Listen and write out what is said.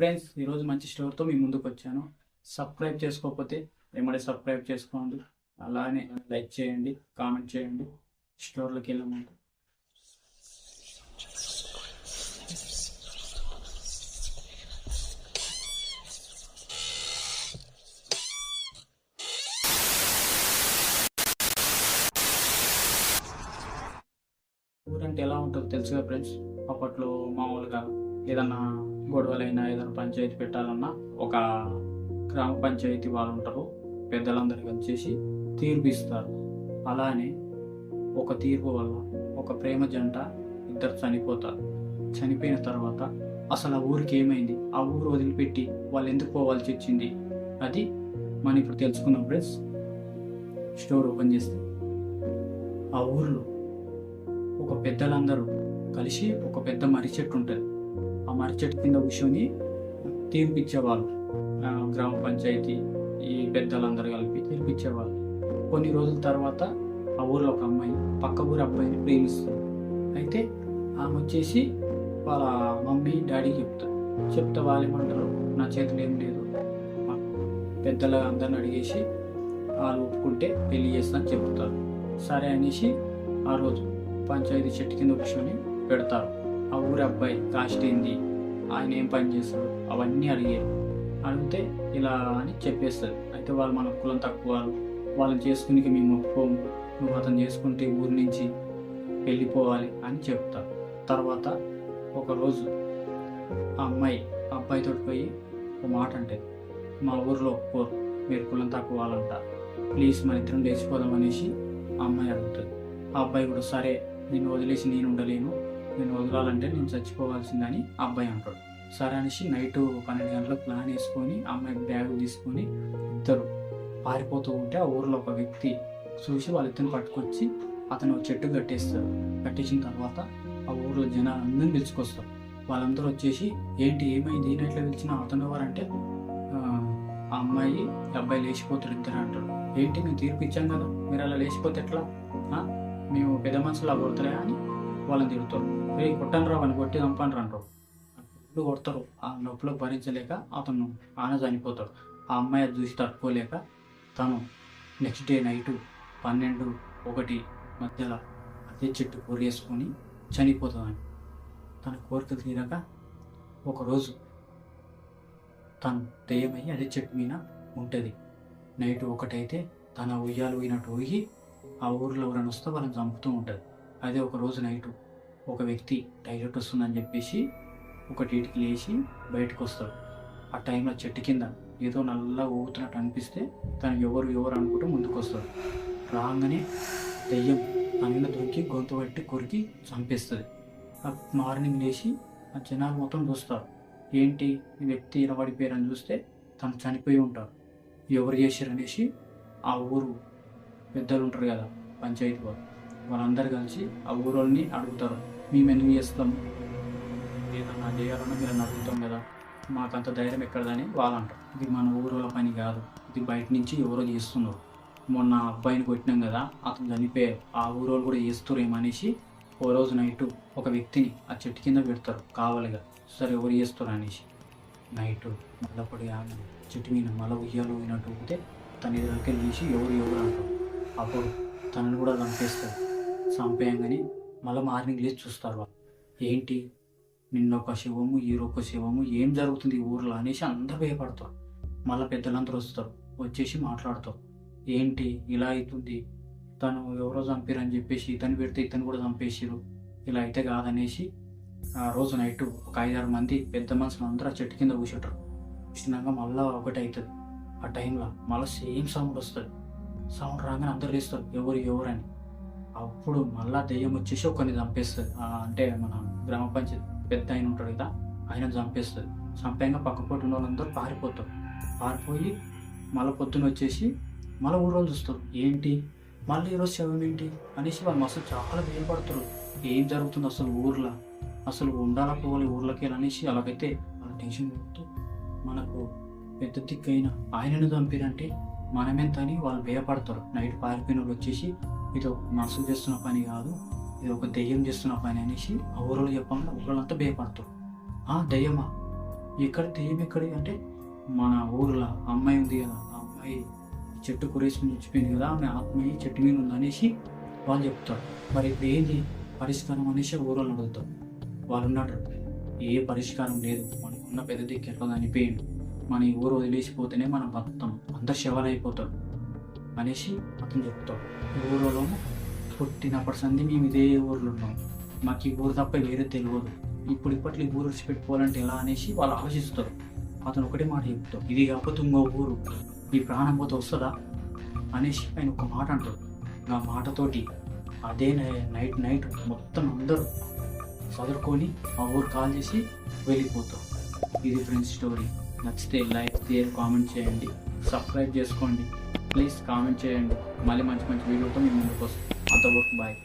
Friends ఈరోజు మంచి స్టోర్తో మీ ముందుకు వచ్చాను. సబ్స్క్రైబ్ చేసుకోకపోతే వెంబడే సబ్స్క్రైబ్ చేసుకోండి. అలానే లైక్ చేయండి కామెంట్ చేయండి. స్టోర్లోకి వెళ్ళే ఊరంటే ఎలా ఉంటుందో తెలుసుగా ఫ్రెండ్స్ అప్పట్లో మామూలుగా ఏదన్నా గొడవలైనా ఏదైనా పంచాయతీ పెట్టాలన్నా ఒక గ్రామ పంచాయతీ వాళ్ళు ఉంటారు పెద్దలందరూ కలిసేసి తీర్పు ఇస్తారు. అలానే ఒక తీర్పు వల్ల ఒక ప్రేమ జంట ఇద్దరు చనిపోతారు. చనిపోయిన తర్వాత అసలు ఆ ఊరికి ఏమైంది? ఆ ఊరు వదిలిపెట్టి వాళ్ళు ఎందుకు పోవాల్సి వచ్చింది? అది మనం ఇప్పుడు తెలుసుకున్నాం ఫ్రెండ్స్. స్టోర్ ఓపెన్ చేస్తే ఆ ఊర్లో ఒక పెద్దలందరూ కలిసి ఒక పెద్ద మర్రి చెట్టు ఉంటుంది. ఆ కింద కూర్చొని తీర్పిచ్చేవాళ్ళు. గ్రామ పంచాయతీ ఈ పెద్దలందరూ కలిపి తీర్పిచ్చేవాళ్ళు. కొన్ని రోజుల తర్వాత ఆ ఊర్లో ఒక అమ్మాయి పక్క ఊరు అబ్బాయిని ప్రేమిస్తుంది. అయితే ఆమె వచ్చేసి వాళ్ళ మమ్మీ డాడీకి చెప్తా చెప్తే వాళ్ళు ఏమంటారు నా చేతిలో ఏం లేదు. పెద్దల అందరిని అడిగేసి వాళ్ళు ఒప్పుకుంటే పెళ్ళి చేస్తా చెప్తారు. సరే అనేసి ఆ రోజు పంచాయతీ చెట్టు కింద కూర్చొని పెడతారు. ఆ ఊరి అబ్బాయి కాస్ట్ ఏంది? ఆయన ఏం పని చేస్తాడు? అవన్నీ అడిగారు అడిగితే ఇలా అని చెప్పేస్తారు అయితే వాళ్ళు మన కులం తక్కువ వాళ్ళు. వాళ్ళని మేము ఒప్పుకోము. నువ్వు అతను చేసుకుంటే ఊరి నుంచి వెళ్ళిపోవాలి అని చెప్తారు తర్వాత ఒకరోజు ఆ అమ్మాయి ఆ అబ్బాయితో పోయి ఒక మాట అంటే మా ఊరిలో ఒప్పుకోరు. మీరు కులం తక్కువ వాళ్ళంట. ప్లీజ్ మన ఇద్దరం లేచిపోదాం అనేసి ఆ అమ్మాయి అడుగుతుంది. ఆ అబ్బాయి కూడా సరే నేను వదిలేసి నేను ఉండలేను. నేను వదలాలంటే నేను చచ్చిపోవాల్సిందని అబ్బాయి అంటాడు. సరే అనేసి నైట్ పన్నెండు గంటలకు ప్లాన్ వేసుకొని అమ్మాయికి అమ్మాయి బ్యాగ్ తీసుకొని ఇద్దరు పారిపోతూ ఉంటే ఆ ఊర్లో ఒక వ్యక్తి చూసి వాళ్ళిద్దరిని పట్టుకొచ్చి అతను చెట్టు కట్టేస్తారు కట్టేసిన తర్వాత ఆ ఊర్లో జనాలు అందరిని పిలుచుకొస్తారు. వాళ్ళందరూ వచ్చేసి ఏంటి ఏమైంది? ఈయన ఎట్లా పిలిచిన అతను ఎవరంటే "ఆ, అమ్మాయి అబ్బాయి లేచిపోతాడు ఇద్దరు అంటారు. ఏంటి మేము తీర్పు ఇచ్చాం కదా? మీరు అలా లేచిపోతే ఎట్లా? మేము పెద్ద మనుషులు అలా అని వాళ్ళని తిరుగుతారు ఏ కొట్టను రా అని కొట్టి చంపని రా. అంటారు ఇప్పుడు కొడతారు. ఆ నొప్పులో భరించలేక అతను ఆన చనిపోతాడు. ఆ అమ్మాయి చూసి తట్టుకోలేక తను నెక్స్ట్ డే నైటు పన్నెండు ఒకటి మధ్యలో అదే చెట్టు కొరిగేసుకొని చనిపోతుందని తన కోరిక తీరాక ఒకరోజు తను దయ్యమై అదే చెట్టు మీద ఉంటుంది. నైట్ ఒకటైతే తన ఉయ్యాలు పోయినట్టు ఊగి ఆ ఊరిలో ఎవరైనా వస్తే వాళ్ళని చంపుతూ ఉంటుంది. అదే ఒక రోజు నైటు ఒక వ్యక్తి డైరెక్ట్ వస్తుందని చెప్పేసి ఒకటికి లేచి బయటకు వస్తాడు. ఆ టైంలో చెట్టు కింద ఏదో నల్లా ఊగుతున్నట్టు అనిపిస్తే తను ఎవరు ఎవరు అనుకుంటూ ముందుకు వస్తాడు. రాగానే దెయ్యం తన దొరికి గొంతు పట్టి కొరికి చంపేస్తుంది. ఆ మార్నింగ్ లేచి ఆ జనాలు మొత్తం చూస్తారు. ఏంటి వ్యక్తి ఇలా పడిపోయారని చూస్తే తను చనిపోయి ఉంటారు ఎవరు చేశారు అనేసి ఆ ఊరు పెద్దలు ఉంటారు కదా పంచాయతీ వాళ్ళు. వాళ్ళందరూ కలిసి ఆ ఊరోళ్ళని అడుగుతారు. మేము ఎందుకు చేస్తాం ఏదన్నా చేయాలన్నా మీరు అడుగుతాం కదా. మాకంత ధైర్యం ఎక్కడదని వాళ్ళు అంటారు ఇది మన ఊరోళ్ళ పని కాదు. ఇది బయట నుంచి ఎవరో చేస్తున్నారు. మొన్న అబ్బాయిని కొట్టినాం కదా అతను చనిపోయారు ఆ ఊరోళ్ళు కూడా చేస్తున్నారు అనేసి ఓ రోజు నైట్ ఒక వ్యక్తిని ఆ చెట్టు కింద పెడతారు. కావాలిగా సరే ఎవరు చేస్తారు అనేసి. నైట్ మళ్ళీ ఆమె చెట్టు మీద మళ్ళీ ఉయ్యాలు పోయినట్టు ఊపితే తన దగ్గరికి తీసి ఎవరు ఎవరు అంటారు. అప్పుడు తనను కూడా చంపేస్తారు. చంపేయంగానే మళ్ళీ మార్నింగ్ లేచి చూస్తారు ఏంటి? నిన్న ఒక శివము ఈరొక శివము ఏం జరుగుతుంది ఈ ఊర్లో అనేసి అందరూ భయపడతారు. మళ్ళీ పెద్దలందరూ వస్తారు. వచ్చేసి మాట్లాడతారు. ఏంటి? ఇలా అవుతుంది. తను ఎవరో చంపారని చెప్పేసి ఇతను పెడితే ఇతను కూడా చంపేసిరు ఇలా అయితే కాదనేసి ఆ రోజు నైట్ ఒక ఐదారు మంది పెద్ద మనుషులు అందరూ ఆ చెట్టు కింద కూర్చుంటారు. కూర్చున్నాక మళ్ళీ ఒకటి అవుతుంది. ఆ టైంలో మళ్ళీ సేమ్ సౌండ్ వస్తుంది. సౌండ్ రాగానే అందరు లేస్తారు. ఎవరు ఎవరు అని అప్పుడు మళ్ళా దెయ్యం వచ్చేసి ఒకరిని చంపేస్తుంది. అంటే మన గ్రామ పంచాయతీ పెద్ద ఆయన ఉంటాడు కదా ఆయన చంపేస్తుంది. చంపాక పక్క ఉన్న వాళ్ళందరూ పారిపోతారు. పారిపోయి మళ్ళీ పొద్దున వచ్చేసి మళ్ళీ ఊరు వాళ్ళు చూస్తారు. ఏంటి? మళ్ళీ ఈరోజు శవం ఏంటి? అనేసి వాళ్ళు అసలు చాలా భయపడతారు. ఏం జరుగుతుంది అసలు ఊర్లో? అసలు ఉండాలా పోవాలి ఊర్లోకి అనేసి అలాగైతే వాళ్ళ టెన్షన్ పడుతూ మనకు పెద్ద దిక్కైన ఆయనను చంపిరంటే మనమెంత అని వాళ్ళు భయపడతారు. నైట్ పారిపోయిన వాళ్ళు వచ్చేసి ఇది ఒక మనసు చేస్తున్న పని కాదు ఇది ఒక దెయ్యం చేస్తున్న పని అనేసి ఆ ఊరిలో చెప్పకుండా ఊళ్ళంతా భయపడతారు. ఆ దెయ్యమా? ఎక్కడ దెయ్యం ఎక్కడి అంటే మన ఊర్లో అమ్మాయి ఉంది కదా ఆ అమ్మాయి చెట్టు కురేసి చచ్చిపోయింది కదా ఆమె ఆత్మీయ చెట్టు మీద ఉంది అనేసి వాళ్ళు చెప్తారు. మరి ఇప్పుడు ఏంది పరిష్కారం అనేసి ఊరోళ్ళు అడుగుతారు. వాళ్ళు ఉన్నాడు ఏ పరిష్కారం లేదు. మనకున్న పెద్ద దగ్గర ఎట్లా మన ఈ ఊరు వదిలేసిపోతేనే మనం బతుకుతాం. అందరు శవాలు అయిపోతారు అనేసి అతను చెప్తాడు. ఈ ఊరిలో పుట్టినప్పటి సంది మేము ఇదే ఊర్లో ఉన్నాం. మాకు ఈ ఊరు తప్ప వేరే తెలియదు. ఇప్పుడు ఇప్పట్లో ఈ ఊరు విడిచిపెట్టుకోవాలంటే ఎలా? అనేసి వాళ్ళు ఆలోచిస్తారు. అతను ఒకటే మాట చెప్తాడు. ఇది కాకపోతే ఇంకో ఊరు. ఈ ప్రాణం పోతే వస్తుందా? అనేసి ఆయన ఒక మాట అంటాడు. ఆ మాటతోటి అదే నై- నైట్ నైట్ మొత్తం అందరూ చదువుకొని ఆ ఊరు కాల్ చేసి వెళ్ళిపోతాం ఇది ఫ్రెండ్స్ స్టోరీ. నచ్చితే లైక్ షేర్ కామెంట్ చేయండి. సబ్స్క్రైబ్ చేసుకోండి. ప్లీజ్ కామెంట్ చేయండి మళ్ళీ మంచి మంచి వీడియోతో మీ ముందుకు వస్తాం. అంతవరకు బాయ్